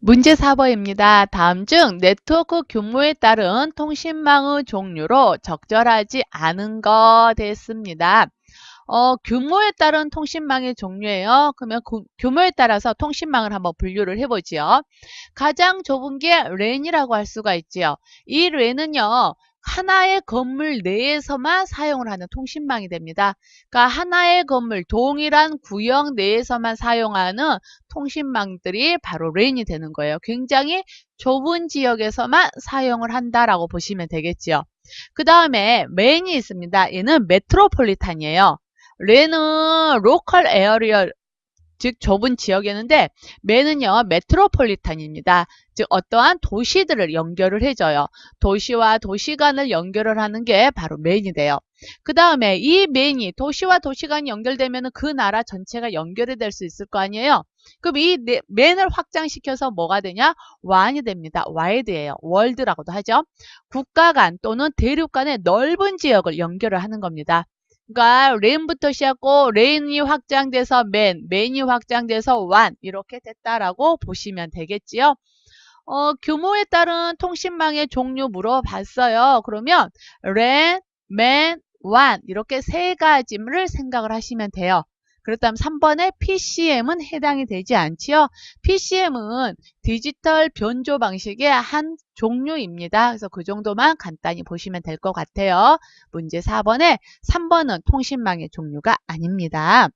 문제 4번입니다. 다음 중 네트워크 규모에 따른 통신망의 종류로 적절하지 않은 것 됐습니다. 어, 규모에 따른 통신망의 종류예요. 그러면 구- 규모에 따라서 통신망을 한번 분류를 해보지요. 가장 좁은 게 랜이라고 할 수가 있지요. 이 랜은요. 하나의 건물 내에서만 사용을 하는 통신망이 됩니다. 그러니까 하나의 건물, 동일한 구역 내에서만 사용하는 통신망들이 바로 랜이 되는 거예요. 굉장히 좁은 지역에서만 사용을 한다라고 보시면 되겠죠. 그 다음에 맨이 있습니다. 얘는 메트로폴리탄이에요. 랜은 로컬 에어리어 즉 좁은 지역이었는데 맨은요 메트로폴리탄입니다. 즉 어떠한 도시들을 연결을 해줘요. 도시와 도시 간을 연결을 하는 게 바로 맨이 돼요. 그 다음에 이 맨이 도시와 도시 간이 연결되면 그 나라 전체가 연결이 될 수 있을 거 아니에요. 그럼 이 네- 맨을 확장시켜서 뭐가 되냐? 완이 됩니다. 와이드예요. 월드라고도 하죠. 국가 간 또는 대륙 간의 넓은 지역을 연결을 하는 겁니다. 그러니까 레인부터 시작하고 레인이 확장돼서 맨, 맨이 확장돼서 완 이렇게 됐다라고 보시면 되겠지요. 어, 규모에 따른 통신망의 종류 물어봤어요. 그러면 랜, 맨, 완 이렇게 세 가지를 생각을 하시면 돼요. 그렇다면 3번에 PCM은 해당이 되지 않지요. PCM은 디지털 변조 방식의 한 종류입니다. 그래서 그 정도만 간단히 보시면 될 것 같아요. 문제 4번에 3번은 통신망의 종류가 아닙니다.